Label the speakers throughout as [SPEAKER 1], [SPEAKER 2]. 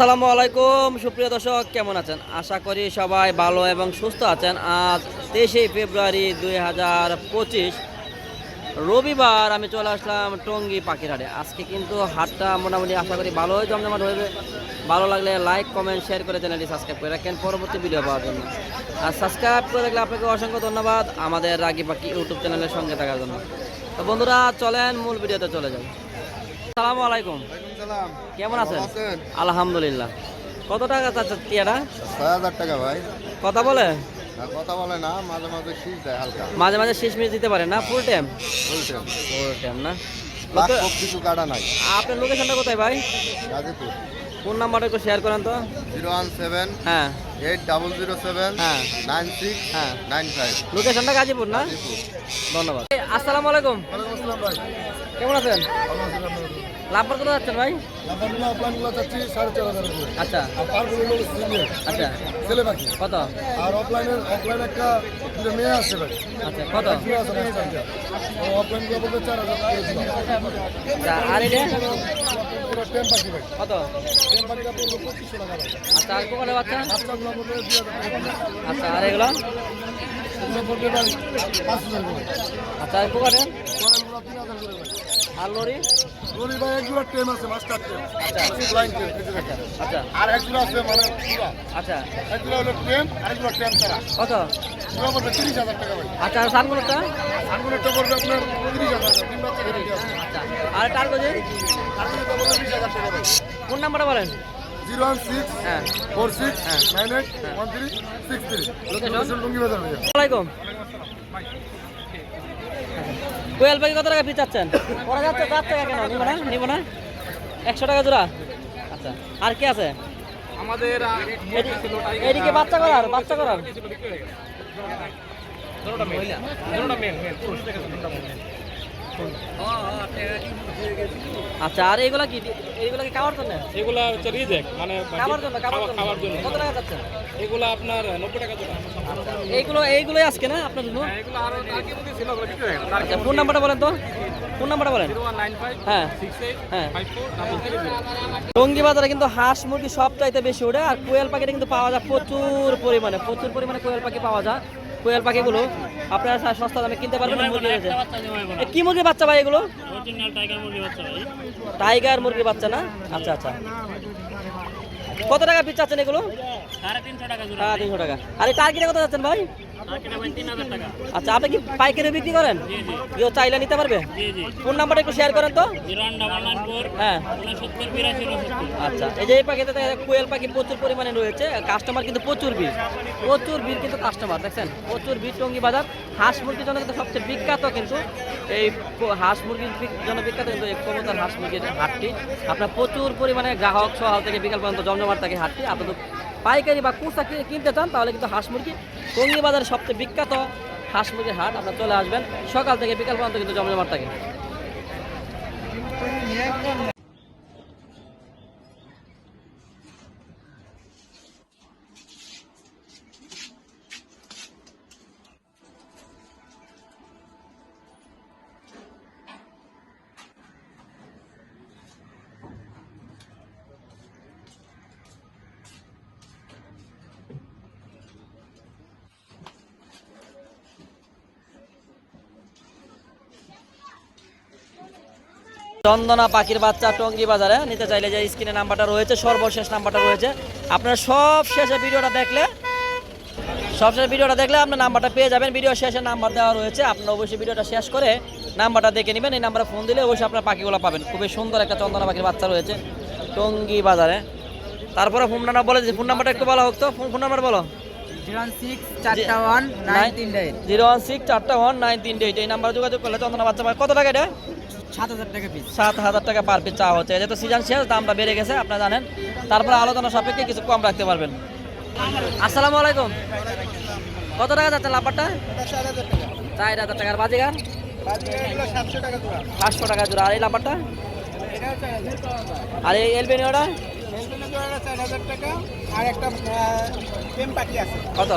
[SPEAKER 1] আসসালামু আলাইকুম, সুপ্রিয় দর্শক, কেমন আছেন? আশা করি সবাই ভালো এবং সুস্থ আছেন। আজ তেইশে ফেব্রুয়ারি দুই হাজার পঁচিশ, রবিবার আমি চলে আসলাম টঙ্গি পাখির হাটে আজকে কিন্তু হাটটা মোটামুটি আশা করি ভালোই জমজমাট হয়েছে ভালো লাগলে লাইক, কমেন্ট, শেয়ার করে চ্যানেলটি সাবস্ক্রাইব করে রাখেন পরবর্তী ভিডিও পাওয়ার জন্য। আর সাবস্ক্রাইব করে রাখলে আপনাকে অসংখ্য ধন্যবাদ আমাদের রাগি পাখি ইউটিউব চ্যানেলের সঙ্গে থাকার জন্য। তো বন্ধুরা, চলেন মূল ভিডিওতে চলে যাই। আসসালামু আলাইকুম। কেমন আছেন? আলহামদুলিল্লাহ। কত টাকা চাচ্ছে টিয়াটা?
[SPEAKER 2] ছয় হাজার টাকা ভাই।
[SPEAKER 1] কথা বলে?
[SPEAKER 2] কথা বলে না মাঝে মাঝে শীষ দেয় হালকা।
[SPEAKER 1] মাঝে মাঝে শেষ মিনিট দিতে পারে না? ফুল টাইম ফুল টাইম না?
[SPEAKER 2] লাখ
[SPEAKER 1] লোকে-
[SPEAKER 2] খুব কিছু কাটা নাই।
[SPEAKER 1] আপনার লোকেশনটা কোথায় ভাই?
[SPEAKER 2] গাজীপুর।
[SPEAKER 1] ফোন নাম্বারটা একটু শেয়ার করেন তো।
[SPEAKER 2] জিরো ওয়ান সেভেন
[SPEAKER 1] হ্যাঁ।
[SPEAKER 2] এইট ডাবল জিরো সেভেন
[SPEAKER 1] হ্যাঁ।
[SPEAKER 2] নাইন সিক্স
[SPEAKER 1] হ্যাঁ।
[SPEAKER 2] Nine five.
[SPEAKER 1] লোকেশনটা গাজীপুর না? ধন্যবাদ। আসসালামু আলাইকুম।
[SPEAKER 2] ভাই।
[SPEAKER 1] কেমন আছেন? লাভবার যাচ্ছেন ভাই? আচ্ছা। আচ্ছা।
[SPEAKER 2] ছেলে
[SPEAKER 1] কত?
[SPEAKER 2] আর অফলাইনের অফলাইন একটা দুটো মেয়ে আছে ভাই।
[SPEAKER 1] আচ্ছা কত?
[SPEAKER 2] মেয়ে আছে বলতে চার হাজার টাকা দিলাম।
[SPEAKER 1] আর এটা?
[SPEAKER 2] পুরো পাখি ভাই।
[SPEAKER 1] কত?
[SPEAKER 2] টেম পাখিটা পড়ল পঁচিশশো টাকা
[SPEAKER 1] আচ্ছা আর কোকালে বাচ্চা। আচ্ছা আর এগুলো? আচ্ছা আর কোকালে
[SPEAKER 2] পরেরগুলো তিন হাজার করে ভাই
[SPEAKER 1] আর লরি?
[SPEAKER 2] রবি ভাই একজোড়া টেম আছে মাস্টার টেম।
[SPEAKER 1] আচ্ছা।
[SPEAKER 2] লাইন দেখেন।
[SPEAKER 1] আচ্ছা।
[SPEAKER 2] আর একজোড়া আছে মানে
[SPEAKER 1] আচ্ছা।
[SPEAKER 2] একজোড়া হলো টেম আর একজোড়া টেম ছাড়া।
[SPEAKER 1] কত?
[SPEAKER 2] পুরো পড়বে তিরিশ হাজার টাকা ভাই।
[SPEAKER 1] আচ্ছা সানগুলোটা
[SPEAKER 2] আঙ্গুরেরটা পড়বে আপনার তিরিশ হাজার তিন
[SPEAKER 1] আচ্ছা। আর টার্গোজে?
[SPEAKER 2] আঙ্গুরেরটা পড়বে বিশ হাজার টাকা ভাই।
[SPEAKER 1] ফোন নাম্বারটা বলেন?
[SPEAKER 2] জিরো ওয়ান সিক্স
[SPEAKER 1] হ্যাঁ।
[SPEAKER 2] ফোর সিক্স
[SPEAKER 1] হ্যাঁ।
[SPEAKER 2] Nine eight one three six three. Location Lungi Bazar ভাইয়া।
[SPEAKER 1] আসসালামাইকুম কোয়েল পাখি কত টাকা পিস চাচ্ছেন? ওরা যাচ্ছে যাচ্ছে কেন? নিব না নিব না? একশো টাকা জোড়া? আচ্ছা আর কি আছে?
[SPEAKER 3] আমাদের
[SPEAKER 1] এদিকে বাচ্চা করার বাচ্চা করার। আচ্ছা আর এইগুলা কি? এইগুলা কি খাওয়ার জন্য?
[SPEAKER 3] এগুলা হচ্ছে রিজেক্ট মানে
[SPEAKER 1] খাবার জন্য
[SPEAKER 3] খাওয়ার জন্য।
[SPEAKER 1] কত টাকা
[SPEAKER 3] এগুলো আপনার নব্বই টাকা জোড়া
[SPEAKER 1] এইগুলো এইগুলোই আজকে না আপনার জন্য?
[SPEAKER 3] হ্যাঁ, এগুলো আরও টার্কি মুরগি ছিল ওগুলো বিক্রি হয়ে গেল।
[SPEAKER 1] আচ্ছা ফোন নাম্বারটা বলেন তো। ফোন নাম্বারটা বলেন।
[SPEAKER 3] জিরো ওয়ান নাইন ফাইভ
[SPEAKER 1] হ্যাঁ।
[SPEAKER 3] সিক্স এইট
[SPEAKER 1] হ্যাঁ। টঙ্গি বাজারে কিন্তু হাঁস মুরগি সব চাইতে বেশি ওঠে আর কোয়েল পাখিটা কিন্তু পাওয়া যায় প্রচুর পরিমাণে প্রচুর পরিমাণে কোয়েল পাখি পাওয়া যায়। কোয়েল পাখিগুলো আপনারা সস্তা দামে কিনতে পারবেন কি মুরগির বাচ্চা ভাই এগুলো? টাইগার মুরগির বাচ্চা না? আচ্ছা আচ্ছা। কত টাকা পিস চাচ্ছেন এগুলো? সাড়ে তিনশো টাকা আর এই টার্গেটে কত যাচ্ছেন ভাই? আচ্ছা আপনি কি পাইকারি বিক্রি করেন? কেউ চাইলে নিতে পারবে? ফোন নাম্বারটা একটু শেয়ার করেন তো। হ্যাঁ। আচ্ছা এই যে এই পাখিতে কোয়েল পাখি প্রচুর পরিমাণে রয়েছে কাস্টমার কিন্তু প্রচুর ভিড়। প্রচুর ভিড় কিন্তু কাস্টমার দেখছেন? প্রচুর ভিড় টঙ্গি বাজার। হাঁস মুরগির জন্য কিন্তু সবচেয়ে বিখ্যাত কিন্তু এই হাঁস মুরগির জন্য বিখ্যাত কিন্তু এই ক্ষমতার হাঁস মুরগির হাটটি। আপনার প্রচুর পরিমাণে গ্রাহক সকাল থেকে বিকাল পর্যন্ত জমজমাট থাকে হাটটি। আপনাদের পাইকারি বা কুচা কিনতে চান, তাহলে কিন্তু হাঁস মুরগি টঙ্গি বাজারের সবচেয়ে বিখ্যাত হাঁস মুরগির হাট। আপনার চলে আসবেন। সকাল থেকে বিকাল পর্যন্ত কিন্তু জমজমাট থাকে। চন্দনা পাখির বাচ্চা টঙ্গি বাজারে। নিতে চাইলে যে স্ক্রিনে নাম্বারটা রয়েছে সর্বশেষ নাম্বারটা রয়েছে। আপনারা সব শেষে ভিডিওটা দেখলে সব শেষে ভিডিওটা দেখলে আপনার নাম্বারটা পেয়ে যাবেন। ভিডিও শেষে নাম্বার দেওয়া রয়েছে। আপনারা অবশ্যই ভিডিওটা শেষ করে নাম্বারটা দেখে নেবেন। এই নাম্বারে ফোন দিলে অবশ্যই আপনার পাখিগুলো পাবেন। খুবই সুন্দর একটা চন্দনা পাখির বাচ্চা রয়েছে টঙ্গি বাজারে। তারপরে ফোন নাম্বার বলে ফোন নাম্বারটা একটু বলা হোক তো। ফোন ফোন নাম্বার বলো।
[SPEAKER 4] জিরো সিক্স চারটা ওয়ান নাইন তিনটা এইট
[SPEAKER 1] জিরো ওয়ান সিক্স চারটা ওয়ান নাইন তিনটে এইট এই নাম্বারে যোগাযোগ করলে চন্দনা বাচ্চা কত টাকা এটা?
[SPEAKER 4] সাত হাজার টাকা
[SPEAKER 1] পার পিস চাওয়া হচ্ছে। যেহেতু সিজন শেষ, দামটা বেড়ে গেছে, আপনারা জানেন। তারপরে আলোচনা সাপেক্ষে কিছু কম রাখতে পারবেন। আসসালামু আলাইকুম। কত টাকা যাচ্ছে লাম্বারটা? চার হাজার টাকার বাজিগার পাঁচশো টাকা জোড়া। আর এই লাম্বারটা? আর এই এলবেনিওটা কত?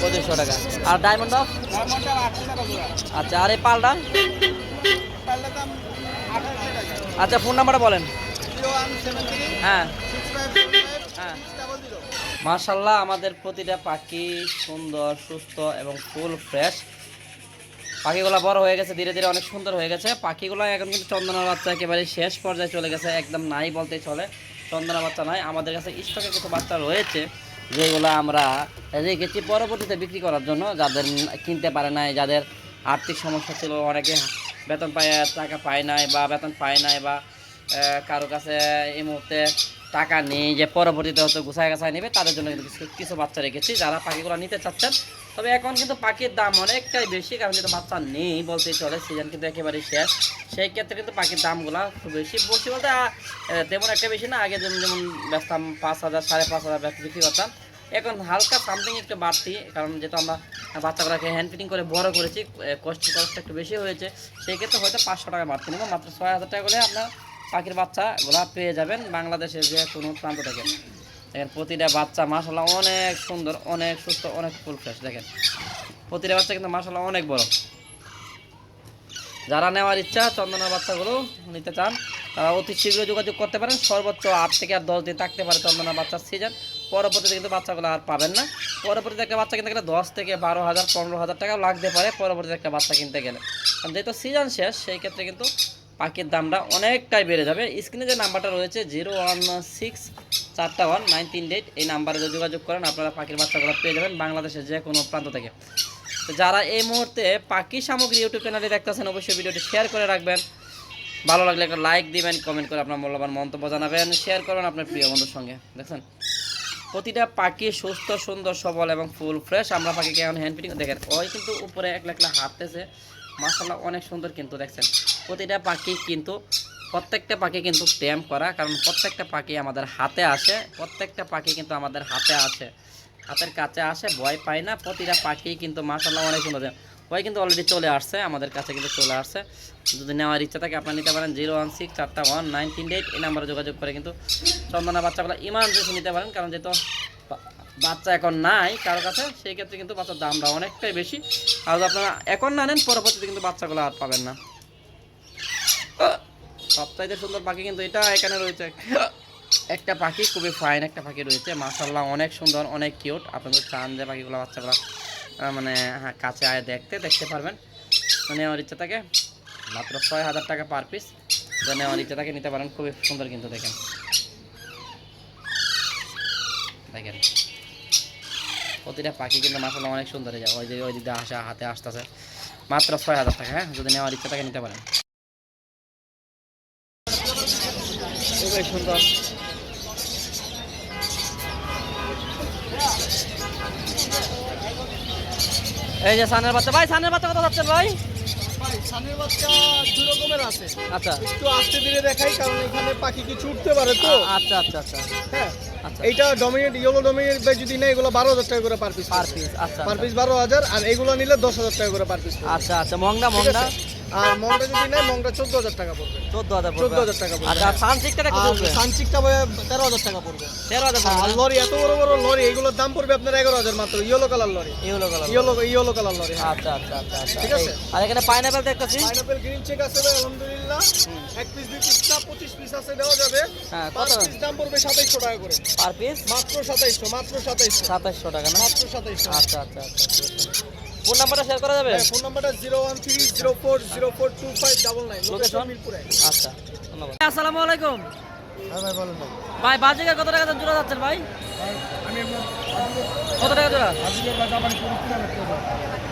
[SPEAKER 4] পঁচিশশো টাকা।
[SPEAKER 1] আর ডায়মন্ড আচ্ছা আর এই পালটা? আচ্ছা ফোন নাম্বারটা বলেন। হ্যাঁ। হ্যাঁ। আমাদের প্রতিটা পাখি সুন্দর, সুস্থ এবং ফুল ফ্রেশ। পাখিগুলো বড় হয়ে গেছে, ধীরে ধীরে অনেক সুন্দর হয়ে গেছে। পাখিগুলো এখন কিন্তু চন্দনা বাচ্চা একেবারে শেষ পর্যায়ে চলে গেছে, একদম নাই বলতেই চলে। চন্দনা বাচ্চা নাই আমাদের কাছে স্টকে কিছু বাচ্চা রয়েছে, যেগুলো আমরা রেখেছি পরবর্তীতে বিক্রি করার জন্য। যাদের কিনতে পারে নাই, যাদের আর্থিক সমস্যা ছিল, অনেকে বেতন পায়, টাকা পায় নাই বা বেতন পায় নাই বা কারও কাছে এই মুহূর্তে টাকা নেই যে পরবর্তীতে হয়তো গুছায় গাছায় নেবে, তাদের জন্য কিন্তু কিছু কিছু বাচ্চা রেখেছি। যারা পাখিগুলো নিতে চাচ্ছেন, তবে এখন কিন্তু পাখির দাম অনেকটাই বেশি, কারণ যেহেতু বাচ্চা নেই বলতে চলে সিজন কিন্তু একেবারে শেষ। সেই ক্ষেত্রে কিন্তু পাখির দামগুলো খুব বেশি বেশি বলতে তেমন একটা বেশি না, আগে যেমন যেমন বেচতাম পাঁচ হাজার, সাড়ে পাঁচ হাজার বিক্রি করতাম এখন হালকা সামথিং একটু বাড়তি, কারণ যেহেতু আমরা বাচ্চাগুলোকে হ্যান্ড ফিটিং করে বড় করেছি কষ্ট খরচটা একটু বেশি হয়েছে, সেই ক্ষেত্রে হয়তো পাঁচশো টাকা বাড়তি নেব, মাত্র ছয় হাজার টাকা করে আপনার পাখির বাচ্চাগুলো পেয়ে যাবেন বাংলাদেশের যে কোনো প্রান্ত থেকে। দেখেন, প্রতিটা বাচ্চা মাসাল্লাহ অনেক সুন্দর, অনেক সুস্থ, অনেক ফুল ফ্রেশ দেখেন। প্রতিটা বাচ্চা কিন্তু মাসাল্লাহ অনেক বড়। যারা নেওয়ার ইচ্ছা চন্দনের বাচ্চাগুলো নিতে চান, তারা অতি শীঘ্র যোগাযোগ করতে পারেন। সর্বোচ্চ আট থেকে আর দশ দিন থাকতে পারে চন্দনের বাচ্চার সিজন পরবর্তীতে কিন্তু বাচ্চাগুলো আর পাবেন না। পরবর্তীতে একটা বাচ্চা কিনতে গেলে দশ থেকে বারো হাজার, পনেরো হাজার টাকা লাগতে পারে পরবর্তীতে একটা বাচ্চা কিনতে গেলে। কারণ যেহেতু সিজন শেষ, সেই ক্ষেত্রে কিন্তু পাখির দামটা অনেকটাই বেড়ে যাবে। স্ক্রিনে যে নাম্বারটা রয়েছে, জিরো ওয়ান সিক্স চারটা ওয়ান নাইন তিন এইট, এই নাম্বারে যোগাযোগ করেন, আপনারা পাখির বাচ্চাগুলো পেয়ে যাবেন বাংলাদেশের যে কোনো প্রান্ত থেকে। তো যারা এই মুহূর্তে পাখি সামগ্রী ইউটিউব চ্যানেলে দেখতেছেন, অবশ্যই ভিডিওটি শেয়ার করে রাখবেন। ভালো লাগলে একটা লাইক দিবেন কমেন্ট করে আপনার মূল্যবান মন্তব্য জানাবেন শেয়ার করবেন আপনার প্রিয় বন্ধুর সঙ্গে। দেখছেন? প্রতিটা পাখি সুস্থ, সুন্দর, সবল এবং ফুল ফ্রেশ। আমরা পাখিকে এখন হ্যান্ড ফিটিং দেখেন, ওই কিন্তু উপরে একলা একলা হাঁটতেছে। মাসাল্লাহ অনেক সুন্দর কিন্তু, দেখছেন? প্রতিটা পাখি কিন্তু, প্রত্যেকটা পাখি কিন্তু ট্যাম করা, কারণ প্রত্যেকটা পাখি আমাদের হাতে আসে, প্রত্যেকটা পাখি কিন্তু আমাদের হাতে আসে। হাতের কাছে আসে, ভয় পায় না। প্রতিটা পাখি কিন্তু মাসাল্লাহ অনেক সুন্দর ওই কিন্তু অলরেডি চলে আসছে, আমাদের কাছে কিন্তু চলে আসছে। যদি নেওয়ার ইচ্ছা থাকে আপনারা নিতে পারেন জিরো ওয়ান সিক্স চারটা ওয়ান নাইন তিন এইট, এই নাম্বারে যোগাযোগ করে কিন্তু চন্দনা বাচ্চাগুলো ইমার্জেন্সি নিতে পারেন, কারণ যেহেতু বাচ্চা এখন নাই কারও কাছে, সেই ক্ষেত্রে কিন্তু বাচ্চার দামটা অনেকটাই বেশি। আর আপনারা এখন না নেন, পরবর্তীতে কিন্তু বাচ্চাগুলো আর পাবেন না। সবচাইতে সুন্দর পাখি কিন্তু এটা এখানে রয়েছে। একটা পাখি খুবই ফাইন একটা পাখি রয়েছে মাশাল্লাহ অনেক সুন্দর, অনেক কিউট আপনাদের চান যে পাখিগুলো বাচ্চাগুলো মানে হ্যাঁ কাছে আয় দেখতে দেখতে পারবেন। তো নেওয়ার ইচ্ছা থাকে, মাত্র ছয় হাজার টাকা পার পিস তো নেওয়ার ইচ্ছা থাকে, নিতে পারেন, খুবই সুন্দর কিন্তু, দেখেন। দেখেন। প্রতিটা পাখি কিন্তু মাসাল্লাহ অনেক সুন্দর যায়। ওই যে, ওই দিকে আসা, হাতে আসতেছে। মাত্র ছয় হাজার টাকা হ্যাঁ? যদি নেওয়ার ইচ্ছা থাকে, নিতে পারেন। খুবই সুন্দর। এই যে সানের বাচ্চা। ভাই সানের বাচ্চা কত যাচ্ছেন ভাই?
[SPEAKER 4] ভাই সানের বাচ্চা দু রকমের আছে।
[SPEAKER 1] আচ্ছা।
[SPEAKER 4] একটু আস্তে ধীরে দেখাই কারণ এখানে পাখি কিছু উঠতে পারে তো।
[SPEAKER 1] আচ্ছা আচ্ছা আচ্ছা।
[SPEAKER 4] হ্যাঁ
[SPEAKER 1] আচ্ছা।
[SPEAKER 4] এইটা ডমিনেট ইয়েলো ডমিনেট যদি নেয় এগুলো বারো হাজার টাকা করে পার পিস
[SPEAKER 1] পার পিস আচ্ছা
[SPEAKER 4] পার
[SPEAKER 1] আচ্ছা।
[SPEAKER 4] পিস বারো হাজার আর এগুলো নিলে দশ হাজার টাকা করে পার পিস
[SPEAKER 1] আচ্ছা আচ্ছা। মহঙ্গা
[SPEAKER 4] আছে? আর মংটা যদি নেয় মংটা চোদ্দ হাজার টাকা পড়বে।
[SPEAKER 1] চোদ্দ হাজার
[SPEAKER 4] 14,000 টাকা পড়বে।
[SPEAKER 1] আচ্ছা
[SPEAKER 4] আর সানচিকটা তেরো হাজার টাকা পড়বে।
[SPEAKER 1] তেরো হাজার
[SPEAKER 4] আর লরি এত বড় বড় লরি এগুলোর দাম পড়বে আপনার এগারো হাজার মাত্র। Yellow colour lorry.
[SPEAKER 1] Yellow colour
[SPEAKER 4] yellow yellow colour lorry
[SPEAKER 1] আচ্ছা আচ্ছা আচ্ছা আচ্ছা।
[SPEAKER 4] ঠিক আছে।
[SPEAKER 1] আর এখানে পাইনাপেল দেখতেছি।
[SPEAKER 4] পাইনাপেল গ্রিন চেক আছে আলহামদুলিল্লাহ। এক পিস দুই পিস না পঁচিশ পিস আছে দেওয়া যাবে।
[SPEAKER 1] হ্যাঁ কত?
[SPEAKER 4] পিস দাম পড়বে সাতাইশশো টাকা করে।
[SPEAKER 1] পার পিস
[SPEAKER 4] মাত্র সাতাইশশো মাত্র সাতাইশশো।
[SPEAKER 1] সাতাশশো টাকা না
[SPEAKER 4] মাত্র সাতাইশশো।
[SPEAKER 1] আচ্ছা আচ্ছা আচ্ছা। ফোন নাম্বারটা শেয়ার করা যাবে?
[SPEAKER 4] ফোন নাম্বারটা zero one three zero four zero four two five double nine? Location মিরপুরে।
[SPEAKER 1] আচ্ছা ধন্যবাদ। আসসালামু আলাইকুম।
[SPEAKER 4] হ্যাঁ ভাই বলেন ভাই
[SPEAKER 1] ভাই বাজিকার কত টাকা জোড়া যাচ্ছেন ভাই? কত টাকা জোড়া?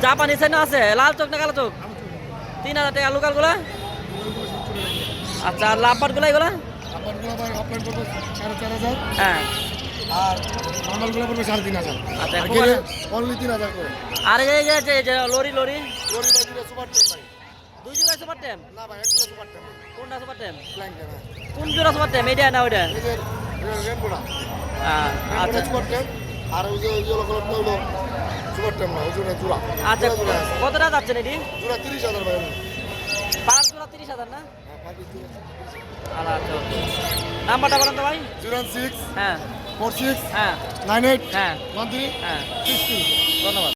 [SPEAKER 1] জাপানি সেনা আছে লাল চোখ না কালো চোখ? তিন হাজার টাকা লোকালগুলা আচ্ছা আর লাভবাটগুলা এগুলা হ্যাঁ।
[SPEAKER 2] আর নর্মালগুলো পড়বে সাড়ে তিন হাজার।
[SPEAKER 1] আচ্ছা
[SPEAKER 2] আর। অনলি তিন হাজার করে।
[SPEAKER 1] আর এই যে লরি লরি।
[SPEAKER 2] লরি দিলে সুপার টেন ভাই।
[SPEAKER 1] দুই জোড়া সুপার টেম
[SPEAKER 2] না ভাই একটা সুপার টেন
[SPEAKER 1] কোনটা সুপার টেম
[SPEAKER 2] প্ল্যাঙ্কে না
[SPEAKER 1] কোন জোড়া সুপার টেম এইটা না ওইটা?
[SPEAKER 2] রেনবোটা
[SPEAKER 1] হ্যাঁ, আচ্ছা।
[SPEAKER 2] সুপার টেন আর ওই যে ওই যে কালারটা হলো সুপার টেন না ওই জোড়া।
[SPEAKER 1] আচ্ছা
[SPEAKER 2] জোড়া জোড়া আছে।
[SPEAKER 1] কত টাকা যাচ্ছেন এটি?
[SPEAKER 2] জোড়া তিরিশ হাজার ভাই।
[SPEAKER 1] পাঁচ জোড়া তিরিশ হাজার না?
[SPEAKER 2] হ্যাঁ জোড়া
[SPEAKER 1] আচ্ছা নাম্বারটা বলেন তো ভাই।
[SPEAKER 2] জিরো সিক্স
[SPEAKER 1] হ্যাঁ।
[SPEAKER 2] ফোর সিক্স
[SPEAKER 1] হ্যাঁ।
[SPEAKER 2] নাইন এইট
[SPEAKER 1] হ্যাঁ।
[SPEAKER 2] ওয়ান থ্রি
[SPEAKER 1] হ্যাঁ।
[SPEAKER 2] সিক্স
[SPEAKER 1] ধন্যবাদ।